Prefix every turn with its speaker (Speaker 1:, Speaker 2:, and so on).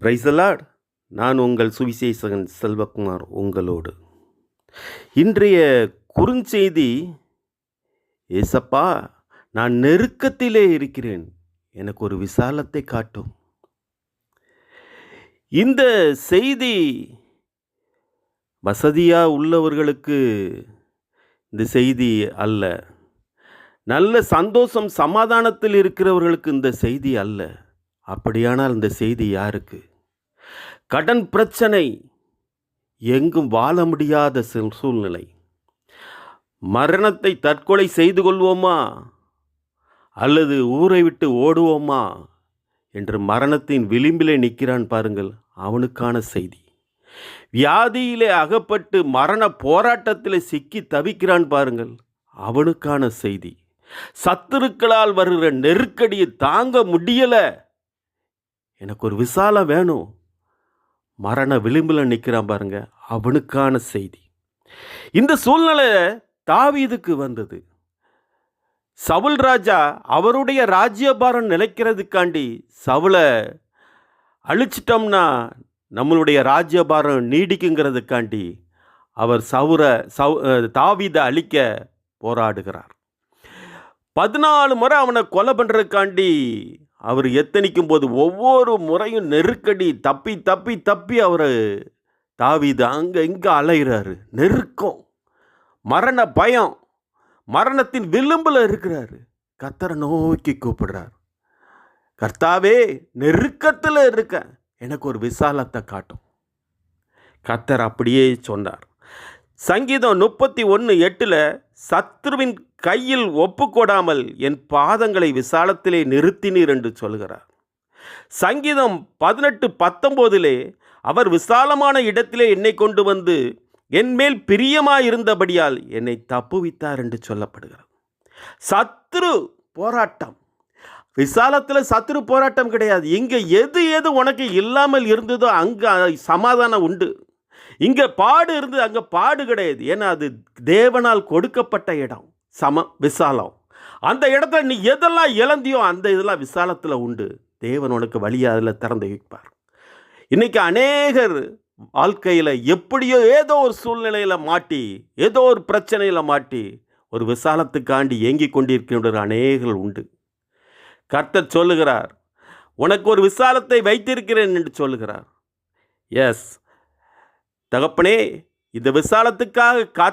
Speaker 1: பிரைசலாட் நான் உங்கள் சுவிசேஷகன் செல்வகுமார் உங்களோடு. இன்றைய குறுஞ்செய்தி ஏசப்பா நான் நெருக்கத்திலே இருக்கிறேன். எனக்கு ஒரு விசாலத்தை காட்டும். இந்த செய்தி வசதியாக உள்ளவர்களுக்கு இந்த செய்தி அல்ல. நல்ல சந்தோஷம் சமாதானத்தில் இருக்கிறவர்களுக்கு இந்த செய்தி அல்ல. அப்படியானால் இந்த செய்தி யாருக்கு? கடன் பிரச்சனை எங்கும் வாழ முடியாத சூழ்நிலை. மரணத்தை தற்கொலை செய்து கொள்வோமா? அல்லது ஊரை விட்டு ஓடுவோமா? என்று மரணத்தின் விளிம்பிலே நிற்கிறான் பாருங்கள் அவனுக்கான செய்தி. வியாதியிலே அகப்பட்டு மரண போராட்டத்தில் சிக்கி தவிக்கிறான் பாருங்கள் அவனுக்கான செய்தி. சத்துருக்களால் வருகிற நெருக்கடியை தாங்க முடியலை. எனக்கு ஒரு விசாலம் வேணும். மரண விளிம்பில் நிற்கிறான் பாருங்க அவனுக்கான செய்தி. இந்த சூழ்நிலை தாவீதுக்கு வந்தது. சவுல் ராஜா அவருடைய ராஜ்யபாரம் நிலைக்கிறதுக்காண்டி சவுளை அழிச்சிட்டோம்னா நம்மளுடைய ராஜ்யபாரம் நீடிக்குங்கிறதுக்காண்டி அவர் சவுர சவு தாவீதை அழிக்க போராடுகிறார். பதினாலு முறை அவனை கொலை பண்ணுறதுக்காண்டி அவர் எத்தனிக்கும் போது ஒவ்வொரு முறையும் நெருக்கடி தப்பி தப்பி தப்பி அவர் தாவிது அங்கே இங்கே அலைகிறாரு நெருக்கம் மரண பயம் மரணத்தின் விளிம்பில் இருக்கிறாரு. கத்தரை நோக்கி கூப்பிடுறார். கர்த்தாவே நெருக்கத்தில் இருக்க. எனக்கு ஒரு விசாலத்தை காட்டும். கத்தர் அப்படியே சொன்னார். சங்கீதம் முப்பத்தி ஒன்று எட்டில் சத்ருவின் கையில் ஒப்புக்கொடாமல் என் பாதங்களை விசாலத்திலே நிறுத்தினீர் என்று சொல்கிறார் சங்கீதம் பதினெட்டு பத்தொம்போதிலே அவர் விசாலமான இடத்திலே என்னை கொண்டு வந்து என்மேல் பிரியமாயிருந்தபடியால் என்னை தப்புவித்தார் என்று சொல்லப்படுகிறார் சத்ரு போராட்டம். விசாலத்தில் சத்ரு போராட்டம் கிடையாது. இங்கே எது எது உனக்கு இல்லாமல் இருந்ததோ அங்கே சமாதானம் உண்டு. இங்கே பாடு இருந்து அங்கே பாடு கிடையாது. ஏன்னா அது தேவனால் கொடுக்கப்பட்ட இடம். சம விசாலம். அந்த இடத்துல நீ எதெல்லாம் இழந்தியோ அந்த இதெல்லாம் விசாலத்தில் உண்டு. தேவன் உனக்கு வழியாக அதில் திறந்து வைப்பார். இன்றைக்கி அநேகர் வாழ்க்கையில் எப்படியோ ஏதோ ஒரு சூழ்நிலையில் மாட்டி ஏதோ ஒரு பிரச்சனையில் மாட்டி ஒரு விசாலத்துக்காண்டி ஏங்கிக் கொண்டிருக்கின்ற அநேகர் உண்டு. கர்த்தர் சொல்லுகிறார் உனக்கு ஒரு விசாலத்தை வைத்திருக்கிறேன் என்று சொல்லுகிறார். எஸ் தகப்பனே இந்த விசாலத்துக்காக காத்து